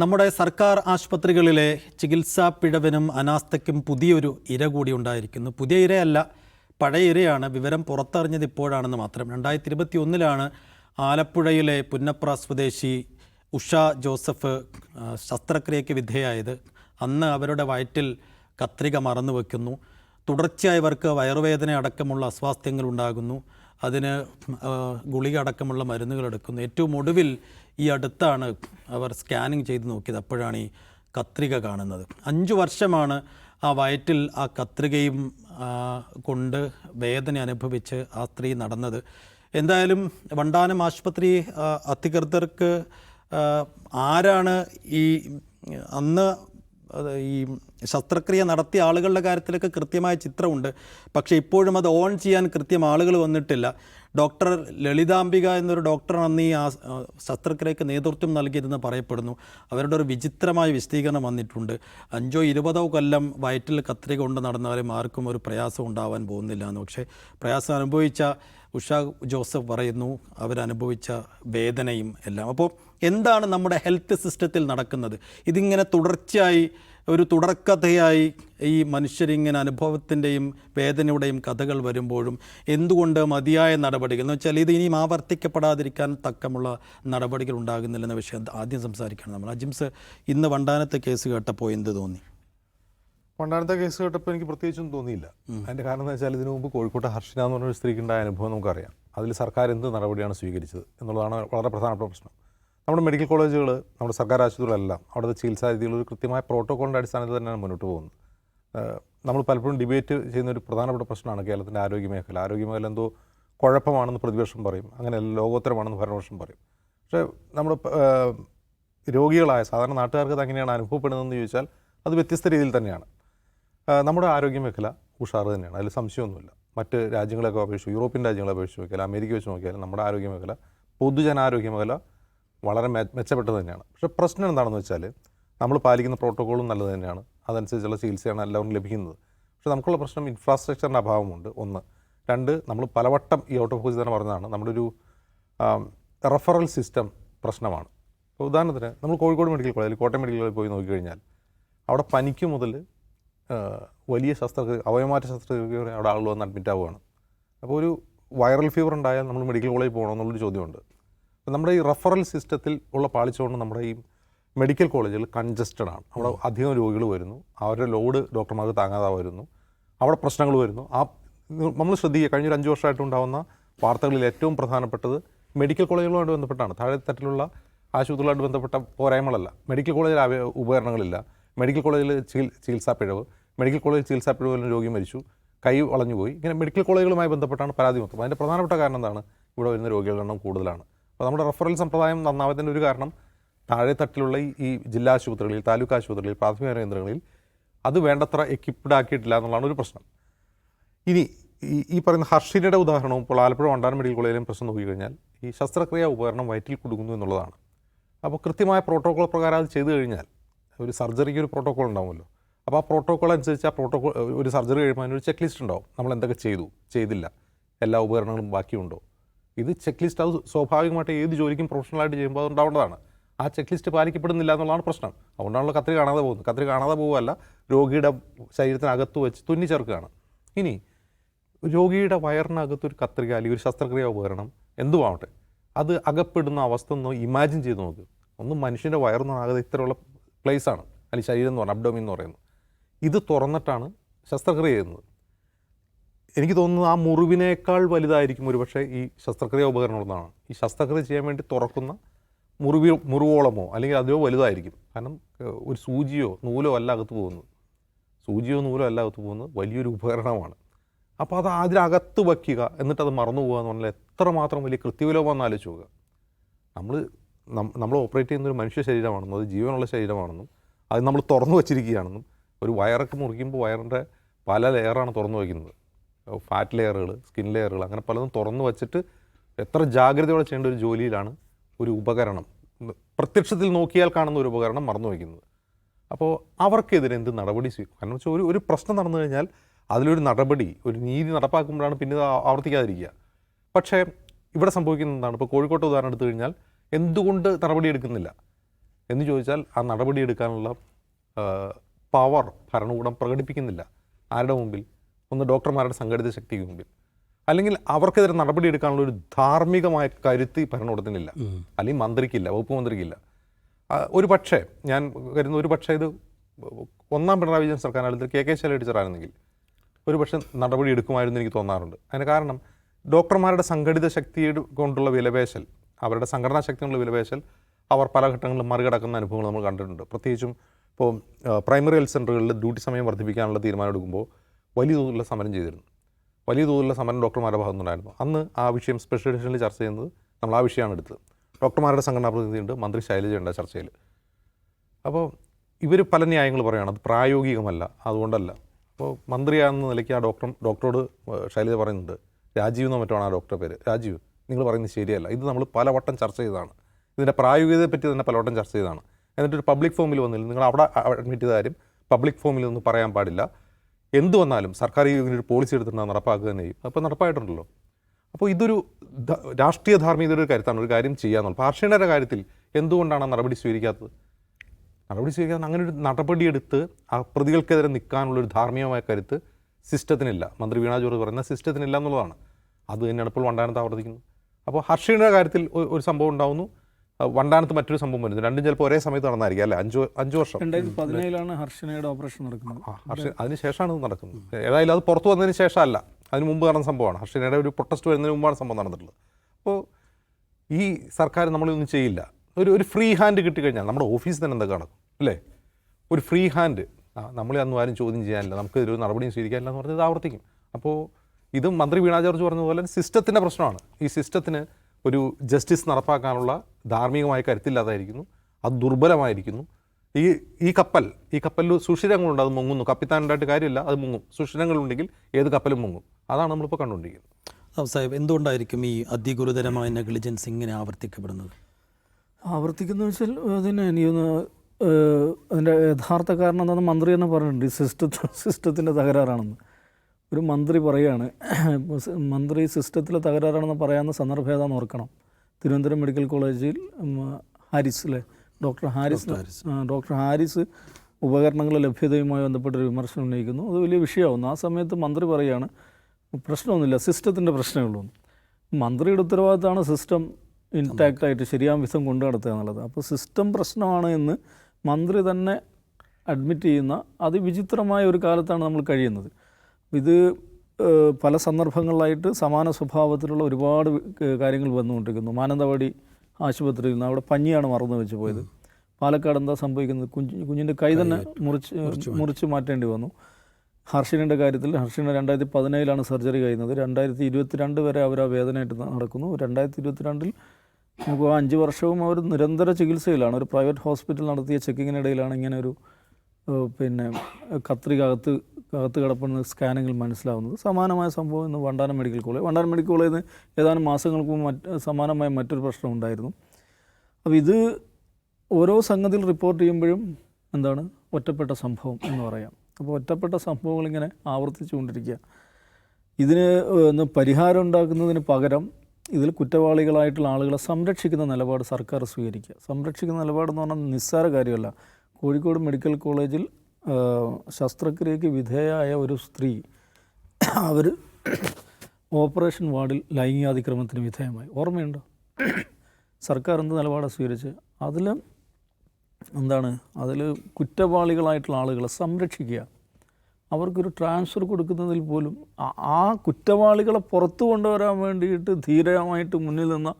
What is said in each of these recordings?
നമ്മുടെ സർക്കാർ ആശുപത്രികളിലെ ചികിത്സാ പിഴവിനും അനാസ്ഥയ്ക്കും പുതിയൊരു ഇര കൂടി ഉണ്ടായിരിക്കുന്നു. പുതിയ ഇരയല്ല പഴയ ഇരയാണ്. വിവരം പുറത്തറിഞ്ഞത് ഇപ്പോഴാണെന്ന് മാത്രം. രണ്ടായിരത്തി ഇരുപത്തി ഒന്നിലാണ് ആലപ്പുഴയിലെ പുന്നപ്ര സ്വദേശി ഉഷ ജോസഫ് ശസ്ത്രക്രിയയ്ക്ക് വിധേയായത്. അന്ന് അവരുടെ വയറ്റിൽ കത്രിക മറന്നു വയ്ക്കുന്നു തുടർച്ചയായി അവർക്ക് വയറുവേദന അടക്കമുള്ള അസ്വാസ്ഥ്യങ്ങൾ ഉണ്ടാകുന്നു. അതിന് ഗുളിക അടക്കമുള്ള മരുന്നുകൾ എടുക്കുന്നു ഏറ്റവും ഒടുവിൽ ഈ അടുത്താണ് അവർ സ്കാനിങ് ചെയ്ത് നോക്കിയത്. അപ്പോഴാണ് ഈ കത്രിക കാണുന്നത്. അഞ്ചു വർഷമാണ് ആ വയറ്റിൽ ആ കത്രികയും കൊണ്ട് വേദന അനുഭവിച്ച് ആ സ്ത്രീ നടന്നത്. എന്തായാലും വണ്ടാനം ആശുപത്രി അധികൃതർക്ക് ആരാണ് ഈ അന്ന് ഈ ശസ്ത്രക്രിയ നടത്തിയ ആളുകളുടെ കാര്യത്തിലൊക്കെ കൃത്യമായ ചിത്രമുണ്ട്. പക്ഷേ ഇപ്പോഴും അത് ഓൺ ചെയ്യാൻ കൃത്യം ആളുകൾ വന്നിട്ടില്ല. ഡോക്ടർ ലളിതാംബിക എന്നൊരു ഡോക്ടറാണ് അന്ന് ഈ ആ- ശസ്ത്രക്രിയക്ക് നേതൃത്വം നൽകിയതെന്ന് പറയപ്പെടുന്നു. അവരുടെ ഒരു വിചിത്രമായ വിശദീകരണം വന്നിട്ടുണ്ട്. അഞ്ചോ ഇരുപതോ കൊല്ലം വയറ്റിൽ കത്രിക കൊണ്ട് നടന്നാലും ആർക്കും ഒരു പ്രയാസം ഉണ്ടാവാൻ പോകുന്നില്ല എന്ന്. പക്ഷേ പ്രയാസം അനുഭവിച്ച ഉഷ ജോസഫ് പറയുന്നു അവരനുഭവിച്ച വേദനയും എല്ലാം. അപ്പോൾ എന്താണ് നമ്മുടെ ഹെൽത്ത് സിസ്റ്റത്തിൽ നടക്കുന്നത്? ഇതിങ്ങനെ തുടർച്ചയായി ഒരു തുടർക്കഥയായി ഈ മനുഷ്യരിങ്ങനെ അനുഭവത്തിന്റെയും വേദനയുടെയും കഥകൾ വരുമ്പോഴും എന്തുകൊണ്ട് മതിയായ നടപടികൾ? എന്ന് വെച്ചാൽ ഇത് ഇനിയും ആവർത്തിക്കപ്പെടാതിരിക്കാൻ തക്കമുള്ള നടപടികൾ ഉണ്ടാകുന്നില്ലെന്ന വിഷയം ആദ്യം സംസാരിക്കണം നമ്മൾ. അജിംസ് ഇന്ന് വണ്ടാനത്തെ കേസ് കേട്ടപ്പോൾ എന്ത് തോന്നി? പണ്ടാണത്തെ കേസ് കേട്ടപ്പോൾ എനിക്ക് പ്രത്യേകിച്ചൊന്നും തോന്നിയില്ല. അതിന്റെ കാരണം എന്ന് വെച്ചാൽ ഇതിനു മുമ്പ് കോഴിക്കോട്ടെ ഹർഷിന എന്ന് പറഞ്ഞൊരു സ്ത്രീക്ക് ഉണ്ടായ അനുഭവം നമുക്കറിയാം. അതിൽ സർക്കാർ എന്ത് നടപടിയാണ് സ്വീകരിച്ചത് എന്നുള്ളതാണ് വളരെ പ്രധാനപ്പെട്ട പ്രശ്നം. നമ്മുടെ മെഡിക്കൽ കോളേജുകൾ നമ്മുടെ സർക്കാർ ആശുപത്രികളെല്ലാം അവിടുത്തെ ചികിത്സാ രീതികൾ ഒരു കൃത്യമായ പ്രോട്ടോക്കോളിന്റെ അടിസ്ഥാനത്തിൽ തന്നെയാണ് മുന്നോട്ട് പോകുന്നത്. നമ്മൾ പലപ്പോഴും ഡിബേറ്റ് ചെയ്യുന്ന ഒരു പ്രധാനപ്പെട്ട പ്രശ്നമാണ് കേരളത്തിന്റെ ആരോഗ്യ മേഖല. ആരോഗ്യ മേഖല എന്തോ കുഴപ്പമാണെന്ന് പ്രതിപക്ഷം പറയും. അങ്ങനെ ലോകോത്തരമാണെന്ന് ഭരണപക്ഷം പറയും. പക്ഷേ നമ്മുടെ രോഗികളായ സാധാരണ നാട്ടുകാർക്ക് അത് എങ്ങനെയാണ് അനുഭവപ്പെടുന്നതെന്ന് ചോദിച്ചാൽ അത് വ്യത്യസ്ത രീതിയിൽ തന്നെയാണ്. നമ്മുടെ ആരോഗ്യ മേഖല ഉഷാറ് തന്നെയാണ്. അതിൽ സംശയമൊന്നുമില്ല. മറ്റ് രാജ്യങ്ങളെയൊക്കെ അപേക്ഷിച്ച് യൂറോപ്യൻ രാജ്യങ്ങളെ അപേക്ഷിച്ച് നോക്കിയാൽ അമേരിക്ക വെച്ച് നോക്കിയാൽ നമ്മുടെ ആരോഗ്യ മേഖല പൊതുജനാരോഗ്യ മേഖല വളരെ മെച്ചപ്പെട്ടത് തന്നെയാണ്. പക്ഷേ പ്രശ്നം എന്താണെന്ന് വെച്ചാൽ നമ്മൾ പാലിക്കുന്ന പ്രോട്ടോക്കോളും നല്ലത് തന്നെയാണ്. അതനുസരിച്ചുള്ള ചികിത്സയാണ് എല്ലാവർക്കും ലഭിക്കുന്നത്. പക്ഷേ നമുക്കുള്ള പ്രശ്നം ഇൻഫ്രാസ്ട്രക്ചറിന്റെ അഭാവമുണ്ട്. ഒന്ന്. രണ്ട് നമ്മൾ പലവട്ടം ഈ ഔട്ട് ഓഫ് ഹോസ് തന്നെ പറഞ്ഞതാണ് നമ്മുടെ ഒരു റെഫറൽ സിസ്റ്റം പ്രശ്നമാണ്. ഇപ്പോൾ ഉദാഹരണത്തിന് നമ്മൾ കോഴിക്കോട് മെഡിക്കൽ കോളേജിൽ കോട്ടയം മെഡിക്കൽ കോളേജിൽ പോയി നോക്കിക്കഴിഞ്ഞാൽ അവിടെ പനിക്ക് മുതൽ വലിയ ശസ്ത്രക്രിയ അവയമാറ്റ ശസ്ത്രക്രിയ അവിടെ ആളുകൾ വന്ന് അഡ്മിറ്റ് ആവുകയാണ്. അപ്പോൾ ഒരു വൈറൽ ഫീവർ ഉണ്ടായാൽ നമ്മൾ മെഡിക്കൽ കോളേജിൽ പോകണമെന്നുള്ളൊരു ചോദ്യമുണ്ട്. നമ്മുടെ ഈ റെഫറൽ സിസ്റ്റത്തിൽ ഉള്ള പാളിച്ചുകൊണ്ട് നമ്മുടെ ഈ മെഡിക്കൽ കോളേജിൽ കൺജസ്റ്റഡ് ആണ്. അവിടെ അധികം രോഗികൾ വരുന്നു. അവരുടെ ലോഡ് ഡോക്ടർമാർക്ക് താങ്ങാതെ വരുന്നു. അവിടെ പ്രശ്നങ്ങൾ വരുന്നു. ആ നമ്മൾ ശ്രദ്ധിക്കുക. കഴിഞ്ഞ ഒരു അഞ്ച് വർഷമായിട്ട് ഉണ്ടാകുന്ന വാർത്തകളിൽ ഏറ്റവും പ്രധാനപ്പെട്ടത് മെഡിക്കൽ കോളേജുകളുമായിട്ട് ബന്ധപ്പെട്ടാണ്. താഴെ തട്ടിലുള്ള ആശുപത്രികളുമായിട്ട് ബന്ധപ്പെട്ട പോരായ്മകളല്ല. മെഡിക്കൽ കോളേജിൽ ഉപകരണങ്ങളില്ല. മെഡിക്കൽ കോളേജിൽ ചികി ചികിത്സാ പിഴവ്. മെഡിക്കൽ കോളേജിൽ ചികിത്സാ പിഴവിൽ രോഗി മരിച്ചു. കൈ വളഞ്ഞുപോയി. ഇങ്ങനെ മെഡിക്കൽ കോളേജുകളുമായി ബന്ധപ്പെട്ടാണ് പരാതി മൊത്തം. അതിന്റെ പ്രധാനപ്പെട്ട കാരണം എന്താണ്? ഇവിടെ വരുന്ന രോഗികളുടെ എണ്ണം കൂടുതലാണ്. അപ്പോൾ നമ്മുടെ റെഫറൽ സമ്പ്രദായം നന്നാവത്തിന്റെ ഒരു കാരണം താഴെ തട്ടിലുള്ള ഈ ജില്ലാ ആശുപത്രികളിൽ താലൂക്ക് ആശുപത്രികളിൽ പ്രാഥമിക കേന്ദ്രങ്ങളിൽ അത് വേണ്ടത്ര എക്യുപ്ഡ് ആക്കിയിട്ടില്ല എന്നുള്ളതാണ് ഒരു പ്രശ്നം. ഇനി ഈ ഈ പറയുന്ന ഹർഷിനയുടെ ഉദാഹരണവും ഇപ്പോൾ ആലപ്പുഴ വണ്ടാനം മെഡിക്കൽ കോളേജിലും പ്രശ്നം നോക്കിക്കഴിഞ്ഞാൽ ഈ ശസ്ത്രക്രിയ ഉപകരണം വയറ്റിൽ കൊടുക്കുന്നു എന്നുള്ളതാണ്. അപ്പോൾ കൃത്യമായ പ്രോട്ടോകോൾ പ്രകാരം അത് ചെയ്തു കഴിഞ്ഞാൽ ഒരു സർജറിക്ക് ഒരു പ്രോട്ടോകോൾ ഉണ്ടാവുമല്ലോ. അപ്പോൾ ആ പ്രോട്ടോകോൾ അനുസരിച്ച് ആ പ്രോട്ടോകോൾ ഒരു സർജറി കഴിയുമ്പോൾ അതിനൊരു ചെക്ക് ലിസ്റ്റ് ഉണ്ടാവും. നമ്മൾ എന്തൊക്കെ ചെയ്തു? ചെയ്തില്ല. എല്ലാ ഉപകരണങ്ങളും ബാക്കിയുണ്ടോ? ഇത് ചെക്ക് ലിസ്റ്റ് അത് സ്വാഭാവികമായിട്ട് ഏത് ജോലിക്കും പ്രൊഫഷണലായിട്ട് ചെയ്യുമ്പോൾ അത് ഉണ്ടാവേണ്ടതാണ്. ആ ചെക്ക് ലിസ്റ്റ് പാലിക്കപ്പെടുന്നില്ല എന്നുള്ളതാണ് പ്രശ്നം. അതുകൊണ്ടാണല്ലോ കത്രി കാണാതെ പോകുന്നത്. കത്രി കാണാതെ പോവുകയല്ല രോഗിയുടെ ശരീരത്തിനകത്ത് വെച്ച് തുന്നി ചേർക്കുകയാണ്. ഇനി രോഗിയുടെ വയറിനകത്ത് ഒരു കത്രിക അല്ലെങ്കിൽ ഒരു ശസ്ത്രക്രിയ ഉപകരണം എന്തുമാവട്ടെ അത് അകപ്പെടുന്ന അവസ്ഥ ഒന്ന് ഇമാജിൻ ചെയ്ത് നോക്ക്. ഒന്ന് മനുഷ്യന്റെ വയറെന്ന് വയറൊന്നാകെ ഇത്തരമുള്ള പ്ലേസാണ് അല്ലെങ്കിൽ ശരീരം എന്ന് പറഞ്ഞാൽ അബ്ഡോമിൻ എന്ന് പറയുന്നത്. ഇത് തുറന്നിട്ടാണ് ശസ്ത്രക്രിയ ചെയ്യുന്നത്. എനിക്ക് തോന്നുന്നത് ആ മുറിവിനേക്കാൾ വലുതായിരിക്കും ഒരുപക്ഷെ ഈ ശസ്ത്രക്രിയ ഉപകരണങ്ങളെന്നാണ് ഈ ശസ്ത്രക്രിയ ചെയ്യാൻ വേണ്ടി തുറക്കുന്ന മുറിവി മുറിവോളമോ അല്ലെങ്കിൽ അതിലോ വലുതായിരിക്കും. കാരണം ഒരു സൂചിയോ നൂലോ അല്ല അകത്ത് പോകുന്നത്. സൂചിയോ നൂലോ അല്ല അകത്ത് പോകുന്നത് വലിയൊരു ഉപകരണമാണ്. അപ്പോൾ അത് അതിനകത്ത് വയ്ക്കുക എന്നിട്ട് അത് മറന്നു പോകുക എന്ന് പറഞ്ഞാൽ എത്രമാത്രം വലിയ കൃത്യവിലോപമെന്ന് ആലോചിച്ച് നോക്കുക. നമ്മൾ നമ്മൾ ഓപ്പറേറ്റ് ചെയ്യുന്ന ഒരു മനുഷ്യ ശരീരമാണെന്നും അത് ജീവനുള്ള ശരീരമാണെന്നും അത് നമ്മൾ തുറന്നു വച്ചിരിക്കുകയാണെന്നും ഒരു വയറൊക്കെ മുറിക്കുമ്പോൾ വയറിന്റെ പല ലെയറാണ് തുറന്നു വയ്ക്കുന്നത്. ഫാറ്റ് ലെയറുകൾ സ്കിൻ ലെയറുകൾ അങ്ങനെ പലതും തുറന്നു വച്ചിട്ട് എത്ര ജാഗ്രതയോടെ ചെയ്യേണ്ട ഒരു ജോലിയിലാണ് ഒരു ഉപകരണം. പ്രത്യക്ഷത്തിൽ നോക്കിയാൽ കാണുന്ന ഒരു ഉപകരണം മറന്നു വയ്ക്കുന്നത്. അപ്പോൾ അവർക്കെതിരെ എന്ത് നടപടി സ്വീകരിക്കും കാരണം വെച്ചാൽ ഒരു ഒരു പ്രശ്നം നടന്നു കഴിഞ്ഞാൽ അതിലൊരു നടപടി ഒരു നീതി നടപ്പാക്കുമ്പോഴാണ് പിന്നെ ആവർത്തിക്കാതിരിക്കുക. പക്ഷേ ഇവിടെ സംഭവിക്കുന്നത് എന്താണ്? ഇപ്പോൾ കോഴിക്കോട്ട് ഉദാഹരണം എടുത്തു കഴിഞ്ഞാൽ എന്തുകൊണ്ട് നടപടി എടുക്കുന്നില്ല? എന്ന് ചോദിച്ചാൽ ആ നടപടി എടുക്കാനുള്ള പവർ ഭരണകൂടം പ്രകടിപ്പിക്കുന്നില്ല. ആരുടെ മുമ്പിൽ? ഒന്ന് ഡോക്ടർമാരുടെ സംഘടിത ശക്തിക്ക് മുമ്പിൽ. അല്ലെങ്കിൽ അവർക്കെതിരെ നടപടി എടുക്കാനുള്ള ഒരു ധാർമ്മികമായ കരുത്ത് ഈ ഭരണകൂടത്തിനില്ല. അല്ലെങ്കിൽ മന്ത്രിക്കില്ല വകുപ്പ് മന്ത്രിക്കില്ല. ഒരു പക്ഷേ ഞാൻ കരുതുന്ന ഒരു പക്ഷേ ഇത് ഒന്നാം പിണറായി വിജയൻ സർക്കാർ കാലത്തിൽ കെ കെ ശൈലജ ടീച്ചറായിരുന്നെങ്കിൽ ഒരു പക്ഷേ നടപടി എടുക്കുമായിരുന്നു എനിക്ക് തോന്നാറുണ്ട്. അതിന് കാരണം ഡോക്ടർമാരുടെ സംഘടിത ശക്തി കൊണ്ടുള്ള വിലപേശൽ അവരുടെ സംഘടനാ ശക്തി കൊണ്ടുള്ള വിലപേശൽ അവർ പല ഘട്ടങ്ങളിലും മറികടക്കുന്ന അനുഭവങ്ങൾ നമ്മൾ കണ്ടിട്ടുണ്ട്. പ്രത്യേകിച്ചും ഇപ്പോൾ പ്രൈമറി ഹെൽത്ത് സെന്ററുകളിൽ ഡ്യൂട്ടി സമയം വർദ്ധിപ്പിക്കാനുള്ള തീരുമാനം എടുക്കുമ്പോൾ വലിയ തോതിലുള്ള സമരം ചെയ്തിരുന്നു. വലിയ തോതിലുള്ള സമരം ഡോക്ടർമാരുടെ ഭാഗത്തുനിന്നുണ്ടായിരുന്നു. അന്ന് ആ വിഷയം സ്പെഷ്യൽ എഡിഷനിൽ ചർച്ച ചെയ്യുന്നത് നമ്മൾ ആ വിഷയമാണ് എടുത്തത്. ഡോക്ടർമാരുടെ സംഘടനാ പ്രതിനിധിയുണ്ട് മന്ത്രി ശൈലജയുണ്ട് ചർച്ചയിൽ അപ്പോൾ ഇവർ പല ന്യായങ്ങൾ പറയുകയാണ് അത് പ്രായോഗികമല്ല അതുകൊണ്ടല്ല. അപ്പോൾ മന്ത്രിയാണെന്ന നിലയ്ക്ക് ആ ഡോക്ടർ ഡോക്ടറോട് ശൈലജ പറയുന്നുണ്ട്. രാജീവ് എന്നോ മറ്റോ ആ ഡോക്ടറെ പേര്. രാജീവ് നിങ്ങൾ പറയുന്നത് ശരിയല്ല. ഇത് നമ്മൾ പലവട്ടം ചർച്ച ചെയ്തതാണ്. ഇതിന്റെ പ്രായോഗികതയെപ്പറ്റി തന്നെ പലവട്ടം ചർച്ച ചെയ്തതാണ്. എന്നിട്ട് ഒരു പബ്ലിക് ഫോമിൽ വന്നില്ല. നിങ്ങൾ അവിടെ അഡ്മിറ്റ് ചെയ്ത കാര്യം പബ്ലിക് ഫോമിൽ ഒന്നും പറയാൻ പാടില്ല. എന്ത് വന്നാലും സർക്കാർ ഇതിനൊരു പോളിസി എടുത്തിട്ട് നടപ്പാക്കുക തന്നെ ചെയ്യും. അപ്പോൾ നടപ്പായിട്ടുണ്ടല്ലോ. അപ്പോൾ ഇതൊരു രാഷ്ട്രീയ ധാർമ്മികതയുടെ ഒരു കരുത്താണ് ഒരു കാര്യം ചെയ്യാന്നുള്ളത് അപ്പോൾ കാര്യത്തിൽ എന്തുകൊണ്ടാണ് നടപടി സ്വീകരിക്കാത്തത്? നടപടി സ്വീകരിക്കാൻ അങ്ങനെ ഒരു നടപടിയെടുത്ത് ആ പ്രതികൾക്കെതിരെ നിൽക്കാനുള്ള ഒരു ധാർമ്മികമായ കരുത്ത് സിസ്റ്റത്തിനില്ല. മന്ത്രി വീണ ജോർജ് പറയുന്ന സിസ്റ്റത്തിനില്ല എന്നുള്ളതാണ്. അത് തന്നെയാണ് ഇപ്പോൾ വണ്ടാനത്ത് ആവർത്തിക്കുന്നത് അപ്പോൾ ഹർഷയുടെ കാര്യത്തിൽ ഒരു സംഭവം ഉണ്ടാവുന്നു. ആ, വണ്ടാനത്ത് മറ്റൊരു സംഭവം വരുന്നത് രണ്ടും ചിലപ്പോൾ ഒരേ സമയത്ത് നടന്നായിരിക്കും അല്ലേ? അഞ്ച് അഞ്ചു വർഷം. രണ്ടായിരത്തി പതിനേഴിലാണ് ഹർഷനയുടെ ഓപ്പറേഷൻ നടക്കുന്നത്. ഹർഷ അതിന് ശേഷമാണ് ഇത് നടക്കുന്നത്. ഏതായാലും അത് പുറത്തു വന്നതിന് ശേഷമല്ല അതിന് മുമ്പ് നടന്ന സംഭവമാണ്. ഹർഷനയുടെ ഒരു പ്രൊട്ടസ്റ്റ് വരുന്നതിന് മുമ്പാണ് സംഭവം നടന്നിട്ടുള്ളത്. അപ്പോൾ ഈ സർക്കാർ നമ്മളൊന്നും ചെയ്യില്ല. ഒരു ഒരു ഫ്രീ ഹാൻഡ് കിട്ടിക്കഴിഞ്ഞാൽ നമ്മുടെ ഓഫീസിൽ തന്നെ എന്തൊക്കെ നടക്കും? അല്ലേ? ഒരു ഫ്രീ ഹാൻഡ് ആ നമ്മളെ അന്നും ആരും ചോദ്യം ചെയ്യാനില്ല. നമുക്ക് ഒരു നടപടിയും സ്വീകരിക്കാനില്ല എന്ന് പറഞ്ഞത് ആവർത്തിക്കും. അപ്പോൾ ഇതും മന്ത്രി വീണാ ജോർജ് പറഞ്ഞതുപോലെ സിസ്റ്റത്തിന്റെ പ്രശ്നമാണ്. ഈ സിസ്റ്റത്തിന് ഒരു ജസ്റ്റിസ് നടപ്പാക്കാനുള്ള ധാർമ്മികമായ കരുത്തില്ലാതായിരിക്കുന്നു. അത് ദുർബലമായിരിക്കുന്നു. ഈ ഈ കപ്പൽ ഈ കപ്പലിൽ സുഷിരങ്ങളുണ്ട് അത് മുങ്ങുന്നു. കപ്പിത്താനുണ്ടായിട്ട് കാര്യമില്ല അത് മുങ്ങും. സുഷിരങ്ങളുണ്ടെങ്കിൽ ഏത് കപ്പലും മുങ്ങും. അതാണ് നമ്മളിപ്പോൾ കണ്ടുകൊണ്ടിരിക്കുന്നത്. സാബ് സാഹിബ് എന്തുകൊണ്ടായിരിക്കും ഈ അതിഗുരുതരമായ നെഗ്ലിജൻസ് ഇങ്ങനെ ആവർത്തിക്കപ്പെടുന്നത്? ആവർത്തിക്കുന്ന വെച്ചാൽ അതിന് എനിക്കൊന്ന് അതിന്റെ യഥാർത്ഥ കാരണം എന്താണെന്ന് മന്ത്രി തന്നെ പറഞ്ഞിട്ടുണ്ട്. ഈ സിസ്റ്റത്തിൽ സിസ്റ്റത്തിന്റെ തകരാറാണെന്ന്. ഒരു മന്ത്രി പറയുകയാണ് മന്ത്രി സിസ്റ്റത്തിൽ തകരാറാണെന്ന് പറയാവുന്ന സന്ദർഭം ഏതാണെന്ന് ഓർക്കണം. തിരുവനന്തപുരം മെഡിക്കൽ കോളേജിൽ ഹാരിസ് അല്ലേ ഡോക്ടർ ഹാരിസ് ഡോക്ടർ ഹാരിസ്. ഉപകരണങ്ങളുടെ ലഭ്യതയുമായി ബന്ധപ്പെട്ടൊരു വിമർശനം ഉന്നയിക്കുന്നു. അത് വലിയ വിഷയമാവുന്നു ആ സമയത്ത് മന്ത്രി പറയുകയാണ് പ്രശ്നമൊന്നുമില്ല സിസ്റ്റത്തിന്റെ പ്രശ്നമേ ഉള്ളൂ മന്ത്രിയുടെ ഉത്തരവാദിത്തമാണ് സിസ്റ്റം ഇൻടാക്റ്റ് ആയിട്ട് ശരിയാം വിധം കൊണ്ടു നടത്തുക എന്നുള്ളത്. അപ്പോൾ സിസ്റ്റം പ്രശ്നമാണ് എന്ന് മന്ത്രി തന്നെ അഡ്മിറ്റ് ചെയ്യുന്ന അതിവിചിത്രമായ ഒരു കാലത്താണ് നമ്മൾ കഴിയുന്നത്. ഇത് പല സന്ദർഭങ്ങളിലായിട്ട് സമാന സ്വഭാവത്തിലുള്ള ഒരുപാട് കാര്യങ്ങൾ വന്നുകൊണ്ടിരിക്കുന്നു. മാനന്തവാടി ആശുപത്രിയിൽ നിന്ന് അവിടെ പഞ്ഞിയാണ് മറന്നു വെച്ച് പോയത്. പാലക്കാട് എന്താ സംഭവിക്കുന്നത്? കുഞ്ഞ് കുഞ്ഞിന്റെ കൈ തന്നെ മുറിച്ച് മുറിച്ച് മാറ്റേണ്ടി വന്നു. ഹർഷിനിന്റെ കാര്യത്തിൽ ഹർഷിന് രണ്ടായിരത്തി പതിനേഴിലാണ് സർജറി കഴിയുന്നത്. രണ്ടായിരത്തി ഇരുപത്തിരണ്ട് വരെ അവർ ആ വേദനയായിട്ട് നടക്കുന്നു. രണ്ടായിരത്തി ഇരുപത്തിരണ്ടിൽ നമുക്ക് അഞ്ച് വർഷവും അവർ നിരന്തര ചികിത്സയിലാണ്. ഒരു പ്രൈവറ്റ് ഹോസ്പിറ്റൽ നടത്തിയ ചെക്കിങ്ങിനിടയിലാണ് ഇങ്ങനെ ഒരു പിന്നെ കത്രിക അകത്ത് കിടപ്പുന്ന സ്കാനിങ്ങിൽ മനസ്സിലാവുന്നത് സമാനമായ സംഭവം ഇന്ന് Vandanam medical college. Vandanam medical കോളേജിൽ നിന്ന് ഏതാനും മാസങ്ങൾക്ക് മുമ്പ് മറ്റ് സമാനമായ മറ്റൊരു പ്രശ്നം ഉണ്ടായിരുന്നു. അപ്പോൾ ഇത് ഓരോ സംഗതിയിൽ റിപ്പോർട്ട് ചെയ്യുമ്പോഴും എന്താണ്? ഒറ്റപ്പെട്ട സംഭവം എന്ന് പറയാം. അപ്പോൾ ഒറ്റപ്പെട്ട സംഭവങ്ങളിങ്ങനെ ഇങ്ങനെ ആവർത്തിച്ചുകൊണ്ടിരിക്കുക. ഇതിന് ഒന്ന് പരിഹാരം ഉണ്ടാക്കുന്നതിന് പകരം ഇതിൽ കുറ്റവാളികളായിട്ടുള്ള ആളുകളെ സംരക്ഷിക്കുന്ന നിലപാട് സർക്കാർ സ്വീകരിക്കുക. സംരക്ഷിക്കുന്ന നിലപാടെന്ന് പറഞ്ഞാൽ നിസ്സാര കാര്യമല്ല. കോഴിക്കോട് മെഡിക്കൽ കോളേജിൽ ശസ്ത്രക്രിയയ്ക്ക് വിധേയയായ ഒരു സ്ത്രീ അവർ ഓപ്പറേഷൻ വാർഡിൽ ലൈംഗികാതിക്രമത്തിന് വിധേയമായി. ഓർമ്മയുണ്ടോ? സർക്കാർ എന്ത് നിലപാടാണ് സ്വീകരിച്ച് അതിൽ എന്താണ്? അതിൽ കുറ്റവാളികളായിട്ടുള്ള ആളുകളെ സംരക്ഷിക്കുക. അവർക്കൊരു ട്രാൻസ്ഫർ കൊടുക്കുന്നതിൽ പോലും ആ- കുറ്റവാളികളെ പുറത്തു കൊണ്ടുവരാൻ വേണ്ടിയിട്ട് ധീരമായിട്ട് മുന്നിൽ നിന്ന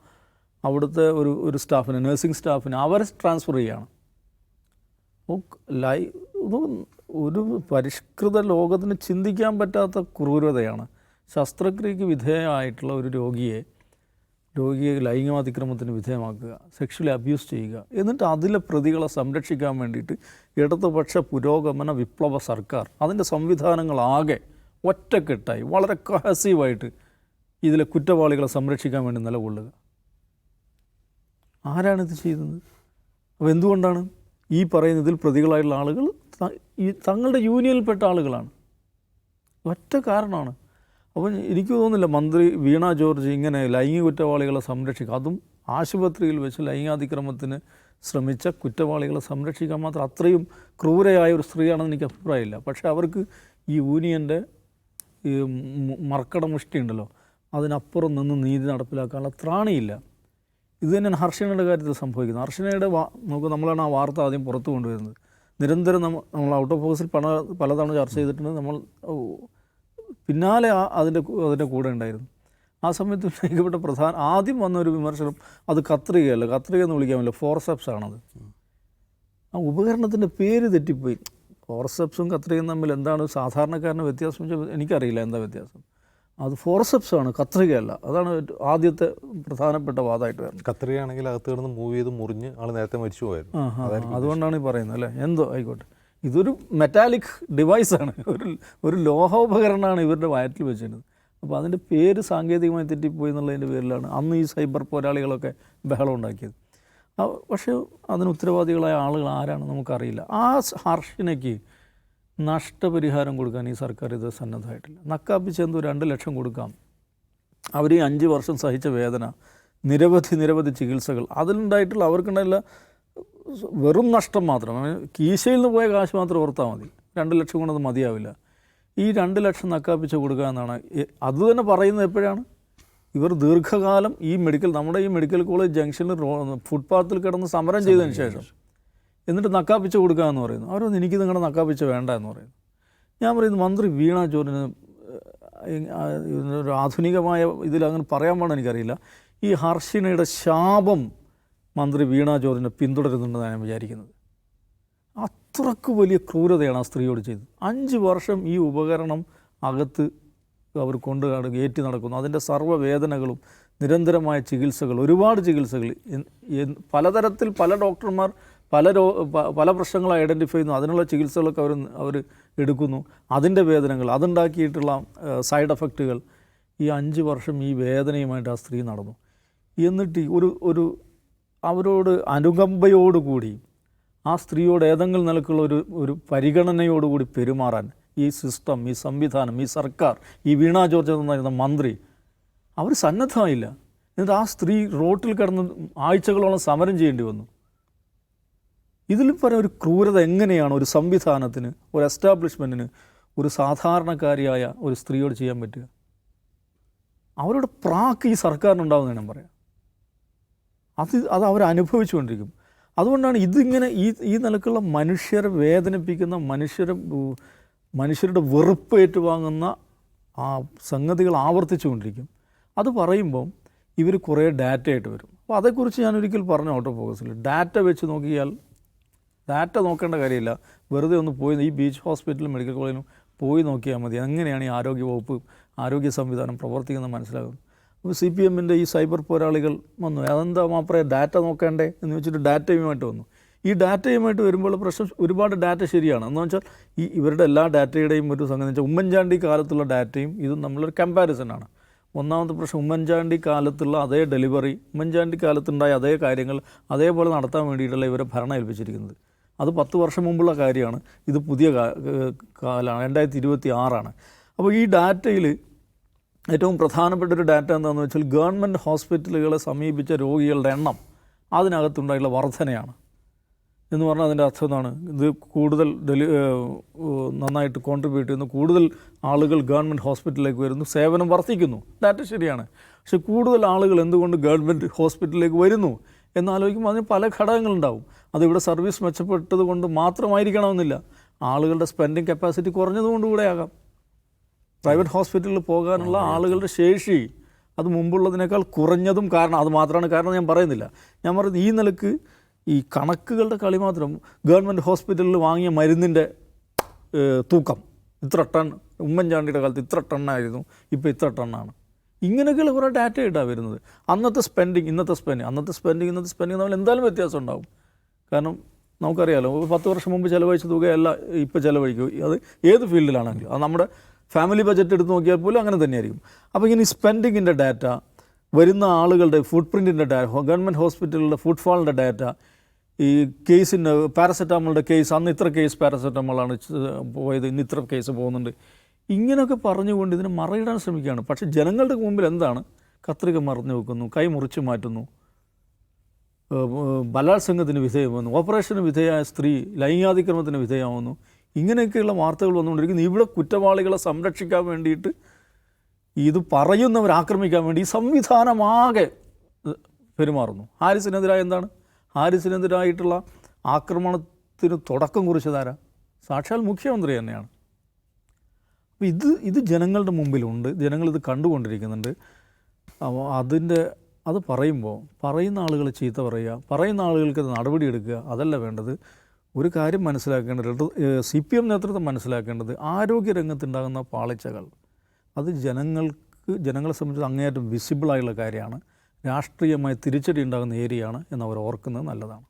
അവിടുത്തെ ഒരു ഒരു സ്റ്റാഫിന് നഴ്സിംഗ് സ്റ്റാഫിന് അവരെ ട്രാൻസ്ഫർ ചെയ്യുകയാണ്. ലൈ ഒരു പരിഷ്കൃത ലോകത്തിന് ചിന്തിക്കാൻ പറ്റാത്ത ക്രൂരതയാണ്. ശസ്ത്രക്രിയക്ക് വിധേയമായിട്ടുള്ള ഒരു രോഗിയെ രോഗിയെ ലൈംഗികാതിക്രമത്തിന് വിധേയമാക്കുക സെക്ഷലി അബ്യൂസ് ചെയ്യുക എന്നിട്ട് അതിലെ പ്രതികളെ സംരക്ഷിക്കാൻ വേണ്ടിയിട്ട് ഇടതുപക്ഷ പുരോഗമന വിപ്ലവ സർക്കാർ അതിന്റെ സംവിധാനങ്ങളാകെ ഒറ്റക്കെട്ടായി വളരെ കഹസീവായിട്ട് ഇതിലെ കുറ്റവാളികളെ സംരക്ഷിക്കാൻ വേണ്ടി നിലകൊള്ളുക. ആരാണിത് ചെയ്യുന്നത്? അപ്പോൾ എന്തുകൊണ്ടാണ് ഈ പറയുന്നതിൽ പ്രതികളായിട്ടുള്ള ആളുകൾ ഈ തങ്ങളുടെ യൂണിയനിൽപ്പെട്ട ആളുകളാണ്. ഒറ്റ കാരണമാണ്. അപ്പം എനിക്ക് തോന്നുന്നില്ല മന്ത്രി വീണ ജോർജ് ഇങ്ങനെ ലൈംഗിക കുറ്റവാളികളെ സംരക്ഷിക്കുക അതും ആശുപത്രിയിൽ വെച്ച് ലൈംഗികാതിക്രമത്തിന് ശ്രമിച്ച കുറ്റവാളികളെ സംരക്ഷിക്കാൻ മാത്രം അത്രയും ക്രൂരയായ ഒരു സ്ത്രീയാണെന്ന് എനിക്ക് അഭിപ്രായമില്ല. പക്ഷേ അവർക്ക് ഈ യൂണിയന്റെ ഈ മർക്കട മുഷ്ടി ഉണ്ടല്ലോ അതിനപ്പുറം നിന്ന് നീതി നടപ്പിലാക്കാനുള്ള ത്രാണിയില്ല. ഇത് തന്നെയാണ് ഹർഷനയുടെ കാര്യത്തിൽ സംഭവിക്കുന്നത്. ഹർഷനയുടെ വാ നമുക്ക് നമ്മളാണ് ആ വാർത്ത ആദ്യം പുറത്തു കൊണ്ടുവരുന്നത്. നിരന്തരം നമ്മൾ നമ്മൾ ഔട്ട് ഓഫ് ഫോക്കസിൽ പല പലതവണ ചർച്ച ചെയ്തിട്ടുണ്ട്. നമ്മൾ പിന്നാലെ ആ അതിന്റെ അതിന്റെ കൂടെ ഉണ്ടായിരുന്നു. ആ സമയത്ത് ഉന്നയിക്കപ്പെട്ട പ്രധാന ആദ്യം വന്ന ഒരു വിമർശനം അത് കത്രികയല്ല. കത്രിക എന്ന് വിളിക്കാമല്ലോ ഫോർസെപ്സ് ആണത്. ആ ഉപകരണത്തിന്റെ പേര് തെറ്റിപ്പോയി. ഫോർസെപ്സും കത്രികയും തമ്മിൽ എന്താണ് സാധാരണക്കാരന് വ്യത്യാസം എനിക്കറിയില്ല എന്താ വ്യത്യാസം. അത് ഫോർസെപ്സ് ആണ് കത്രികയല്ല. അതാണ് ആദ്യത്തെ പ്രധാനപ്പെട്ട വാദമായിട്ട് വരുന്നത്. കത്രികയാണെങ്കിൽ അകത്ത് കിടന്ന് മൂവ് ചെയ്ത് മുറിഞ്ഞ് ആൾ നേരത്തെ മരിച്ചു പോയായിരുന്നു. അതുകൊണ്ടാണ് ഈ പറയുന്നത് അല്ലേ? എന്തോ ആയിക്കോട്ടെ. ഇതൊരു മെറ്റാലിക് ഡിവൈസാണ് ഒരു ഒരു ലോഹോപകരണമാണ് ഇവരുടെ വയറ്റിൽ വെച്ചിരുന്നത്. അപ്പോൾ അതിന്റെ പേര് സാങ്കേതികമായി തെറ്റിപ്പോയി എന്നുള്ളതിന്റെ പേരിലാണ് അന്ന് ഈ സൈബർ പോരാളികളൊക്കെ ബഹളം ഉണ്ടാക്കിയത്. പക്ഷേ അതിന് ഉത്തരവാദികളായ ആളുകൾ ആരാണെന്ന് നമുക്കറിയില്ല. ആ ഹർഷിനയ്ക്ക് നഷ്ടപരിഹാരം കൊടുക്കാൻ ഈ സർക്കാർ ഇത് സന്നദ്ധമായിട്ടില്ല. നക്കാപ്പി ചെന്ന് രണ്ട് ലക്ഷം കൊടുക്കാം. അവർ ഈ അഞ്ച് വർഷം സഹിച്ച വേദന നിരവധി നിരവധി ചികിത്സകൾ അതിലുണ്ടായിട്ടുള്ള അവർക്കുണ്ടായില്ല വെറും നഷ്ടം മാത്രം. കീശയിൽ നിന്ന് പോയ കാശ് മാത്രം ഓർത്താൽ മതി. രണ്ട് ലക്ഷം കൊണ്ടത് മതിയാവില്ല. ഈ രണ്ട് ലക്ഷം നക്കാപ്പിച്ച് കൊടുക്കുക എന്നാണ് അത് തന്നെ പറയുന്നത് എപ്പോഴാണ്? ഇവർ ദീർഘകാലം ഈ മെഡിക്കൽ നമ്മുടെ ഈ മെഡിക്കൽ കോളേജ് ജംഗ്ഷനിൽ ഫുട്പാത്തിൽ കിടന്ന് സമരം ചെയ്തതിന് ശേഷം. എന്നിട്ട് നക്കാപ്പിച്ച് കൊടുക്കുക എന്ന് പറയുന്നു. അവരൊന്നും എനിക്ക് നിങ്ങളുടെ നക്കാപ്പിച്ച് വേണ്ട എന്ന് പറയുന്നു. ഞാൻ പറയുന്നു മന്ത്രി വീണ ജോർജിന് ഒരു ആധുനികമായ ഇതിൽ അങ്ങനെ പറയാൻ പാടില്ല എനിക്കറിയില്ല. ഈ ഹർഷിനയുടെ ശാപം മന്ത്രി വീണ ജോർജിനെ പിന്തുടരുന്നുണ്ടെന്നാണ് ഞാൻ വിചാരിക്കുന്നത്. അത്രയ്ക്ക് വലിയ ക്രൂരതയാണ് ആ സ്ത്രീയോട് ചെയ്തത്. അഞ്ച് വർഷം ഈ ഉപകരണം അകത്ത് അവർ കൊണ്ട് ഏറ്റി നടക്കുന്നു. അതിന്റെ സർവവേദനകളും നിരന്തരമായ ചികിത്സകൾ ഒരുപാട് ചികിത്സകൾ പലതരത്തിൽ പല ഡോക്ടർമാർ പല രോ പല പ്രശ്നങ്ങൾ ഐഡന്റിഫൈ ചെയ്യുന്നു. അതിനുള്ള ചികിത്സകളൊക്കെ അവർ അവർ എടുക്കുന്നു. അതിന്റെ വേദനകൾ അതുണ്ടാക്കിയിട്ടുള്ള സൈഡ് എഫക്റ്റുകൾ ഈ അഞ്ച് വർഷം ഈ വേദനയുമായിട്ട് ആ സ്ത്രീ നടന്നു. എന്നിട്ട് ഒരു ഒരു അവരോട് അനുകമ്പയോടുകൂടി ആ സ്ത്രീയോട് ഏതെങ്കിലും നിലക്കുള്ള ഒരു ഒരു പരിഗണനയോടുകൂടി പെരുമാറാൻ ഈ സിസ്റ്റം ഈ സംവിധാനം ഈ സർക്കാർ ഈ വീണ ജോർജ് എന്ന് പറയുന്ന മന്ത്രി അവർ സന്നദ്ധമായില്ല. എന്നിട്ട് ആ സ്ത്രീ റോട്ടിൽ കിടന്ന് ആഴ്ചകളോളം സമരം ചെയ്യേണ്ടി വന്നു. ഇതിൽ പറഞ്ഞ ഒരു ക്രൂരത എങ്ങനെയാണ് ഒരു സംവിധാനത്തിന് ഒരു എസ്റ്റാബ്ലിഷ്മെന്റിന് ഒരു സാധാരണക്കാരിയായ ഒരു സ്ത്രീയോട് ചെയ്യാൻ പറ്റുക? അവരുടെ പ്രാക്ക് ഈ സർക്കാരിനുണ്ടാവുന്ന ഞാൻ പറയാം. അത് അത് അവർ അനുഭവിച്ചുകൊണ്ടിരിക്കും. അതുകൊണ്ടാണ് ഇതിങ്ങനെ ഈ ഈ നിലക്കുള്ള മനുഷ്യരെ വേദനിപ്പിക്കുന്ന മനുഷ്യരെ മനുഷ്യരുടെ വെറുപ്പ് ഏറ്റുവാങ്ങുന്ന ആ സംഗതികൾ ആവർത്തിച്ചുകൊണ്ടിരിക്കും. അത് പറയുമ്പം ഇവർ കുറേ ഡാറ്റ ആയിട്ട് വരും. അപ്പോൾ അതേക്കുറിച്ച് ഞാൻ ഒരിക്കൽ പറഞ്ഞു ഓട്ടോ ഫോക്കസിൽ ഡാറ്റ വെച്ച് നോക്കിയാൽ ഡാറ്റ നോക്കേണ്ട കാര്യമില്ല. വെറുതെ ഒന്ന് പോയി ഈ ബീച്ച് ഹോസ്പിറ്റലും മെഡിക്കൽ കോളേജിലും പോയി നോക്കിയാൽ മതി. എങ്ങനെയാണ് ഈ ആരോഗ്യ വകുപ്പ് ആരോഗ്യ സംവിധാനം പ്രവർത്തിക്കുന്നത് മനസ്സിലാകുന്നത്. അപ്പോൾ സി പി എമ്മിന്റെ ഈ സൈബർ പോരാളികൾ വന്നു. അതെന്താ മാത്രമേ ഡാറ്റ നോക്കേണ്ടേ എന്ന് വെച്ചിട്ട് ഡാറ്റയുമായിട്ട് വന്നു. ഈ ഡാറ്റയുമായിട്ട് വരുമ്പോൾ പ്രശ്നം ഒരുപാട് ഡാറ്റ ശരിയാണ്. എന്ന് വെച്ചാൽ ഈ ഇവരുടെ എല്ലാ ഡാറ്റയുടെയും ഒരു സംഗതി വെച്ചാൽ ഉമ്മൻചാണ്ടി കാലത്തുള്ള ഡാറ്റയും ഇതും നമ്മളൊരു കമ്പാരിസനാണ് ഒന്നാമത്തെ പ്രശ്നം ഉമ്മൻചാണ്ടി കാലത്തുള്ള അതേ ഡെലിവറി ഉമ്മൻചാണ്ടി കാലത്തുണ്ടായ അതേ കാര്യങ്ങൾ അതേപോലെ നടത്താൻ വേണ്ടിയിട്ടുള്ള ഇവരെ ഭരണം ഏൽപ്പിച്ചിരിക്കുന്നത്. അത് പത്ത് വർഷം മുമ്പുള്ള കാര്യമാണ്. ഇത് പുതിയ കാലമാണ് രണ്ടായിരത്തി ഇരുപത്തി ആറാണ് അപ്പോൾ ഈ ഡാറ്റയിൽ ഏറ്റവും പ്രധാനപ്പെട്ട ഒരു ഡാറ്റ എന്താണെന്ന് വെച്ചാൽ ഗവൺമെന്റ് ഹോസ്പിറ്റലുകളെ സമീപിച്ച രോഗികളുടെ എണ്ണം അതിനകത്തുണ്ടായിട്ടുള്ള വർധനയാണ്. എന്ന് പറഞ്ഞാൽ അതിന്റെ അർത്ഥം എന്താണ്? ഇത് കൂടുതൽ ഡെലി നന്നായിട്ട് കോൺട്രിബ്യൂട്ട് ചെയ്യുന്നു. കൂടുതൽ ആളുകൾ ഗവൺമെന്റ് ഹോസ്പിറ്റലിലേക്ക് വരുന്നു. സേവനം വർദ്ധിക്കുന്നു. ഡാറ്റ ശരിയാണ്. പക്ഷെ കൂടുതൽ ആളുകൾ എന്തുകൊണ്ട് ഗവൺമെന്റ് ഹോസ്പിറ്റലിലേക്ക് വരുന്നു? എന്നാലോചിക്കുമ്പോൾ അതിന് പല ഘടകങ്ങളുണ്ടാവും. അതിവിടെ സർവീസ് മെച്ചപ്പെട്ടത് കൊണ്ട് മാത്രമായിരിക്കണമെന്നില്ല. ആളുകളുടെ സ്പെൻഡിങ് കപ്പാസിറ്റി കുറഞ്ഞതുകൊണ്ട് കൂടെ ആകാം പ്രൈവറ്റ് ഹോസ്പിറ്റലിൽ പോകാനുള്ള ആളുകളുടെ ശേഷി അത് മുമ്പുള്ളതിനേക്കാൾ കുറഞ്ഞതും കാരണം അത് മാത്രമാണ് കാരണം ഞാൻ പറയുന്നില്ല. ഞാൻ പറയുന്നത് ഈ നിലയ്ക്ക് ഈ കണക്കുകളുടെ കളി മാത്രം ഗവൺമെന്റ് ഹോസ്പിറ്റലിൽ വാങ്ങിയ മരുന്നിന്റെ തൂക്കം. ഇത്ര ടൺ ഉമ്മൻചാണ്ടിയുടെ കാലത്ത് ഇത്ര ടണ്ണായിരുന്നു ഇപ്പോൾ ഇത്ര ടണ്ണാണ്. ഇങ്ങനെയൊക്കെയുള്ള കുറേ ഡാറ്റ ഇട്ടാണ് വരുന്നത്. അന്നത്തെ സ്പെൻഡിങ് ഇന്നത്തെ സ്പെൻഡിങ് അന്നത്തെ സ്പെൻഡിങ് ഇന്നത്തെ സ്പെൻഡിങ് തമ്മിൽ എന്തായാലും വ്യത്യാസം ഉണ്ടാകും കാരണം നമുക്കറിയാലോ പത്ത് വർഷം മുമ്പ് ചിലവഴിച്ച തുകയല്ല ഇപ്പോൾ ചിലവഴിക്കും. അത് ഏത് ഫീൽഡിലാണെങ്കിലും. അത് നമ്മുടെ ഫാമിലി ബജറ്റ് എടുത്ത് നോക്കിയാൽ പോലും അങ്ങനെ തന്നെയായിരിക്കും. അപ്പോൾ ഈ സ്പെൻഡിങ്ങിന്റെ ഡാറ്റ വരുന്ന ആളുകളുടെ ഫുഡ് പ്രിന്റിന്റെ ഡാറ്റ ഗവൺമെന്റ് ഹോസ്പിറ്റലിലെ ഫുട്ഫാളിന്റെ ഡാറ്റ ഈ കേസിന്റെ പാരസെറ്റാമോളിന്റെ കേസ് അന്ന് ഇത്ര കേസ് പാരസെറ്റാമോളാണ് പോയത് ഇന്ന് ഇത്ര കേസ് പോകുന്നുണ്ട്. ഇങ്ങനെയൊക്കെ പറഞ്ഞുകൊണ്ട് ഇതിനെ മറയിടാൻ ശ്രമിക്കുകയാണ്. പക്ഷേ ജനങ്ങളുടെ മുമ്പിൽ എന്താണ്? കത്രിക മറഞ്ഞു വെക്കുന്നു കൈ മുറിച്ചു മാറ്റുന്നു. ബലാത്സംഗത്തിന് വിധേയമാകുന്നു ഓപ്പറേഷന് വിധേയമായ സ്ത്രീ ലൈംഗികാതിക്രമത്തിന് വിധേയമാകുന്നു. ഇങ്ങനെയൊക്കെയുള്ള വാർത്തകൾ വന്നുകൊണ്ടിരിക്കുന്നു. ഇവിടെ കുറ്റവാളികളെ സംരക്ഷിക്കാൻ വേണ്ടിയിട്ട് ഇത് പറയുന്നവർ ആക്രമിക്കാൻ വേണ്ടി ഈ സംവിധാനമാകെ പെരുമാറുന്നു. ഹാരിസിനെതിരായ എന്താണ്? ഹാരിസിനെതിരായിട്ടുള്ള ആക്രമണത്തിന് തുടക്കം കുറിച്ചതാരാ സാക്ഷാൽ മുഖ്യമന്ത്രി തന്നെയാണ്. അപ്പോൾ ഇത് ഇത് ജനങ്ങളുടെ മുമ്പിലുണ്ട്. ജനങ്ങളിത് കണ്ടുകൊണ്ടിരിക്കുന്നുണ്ട്. അപ്പോൾ അതിന്റെ അത് പറയുമ്പോൾ പറയുന്ന ആളുകൾ ചീത്ത പറയുക പറയുന്ന ആളുകൾക്ക് അത് നടപടിയെടുക്കുക അതല്ല വേണ്ടത്. ഒരു കാര്യം മനസ്സിലാക്കേണ്ടത് സി പി എം നേതൃത്വം മനസ്സിലാക്കേണ്ടത് ആരോഗ്യ രംഗത്തുണ്ടാകുന്ന പാളിച്ചകൾ. അത് ജനങ്ങൾക്ക് ജനങ്ങളെ സംബന്ധിച്ച് അങ്ങേയറ്റം വിസിബിളായുള്ള കാര്യമാണ്. രാഷ്ട്രീയമായി തിരിച്ചടി ഉണ്ടാകുന്ന ഏരിയയാണ് എന്നവർ ഓർക്കുന്നത് നല്ലതാണ്.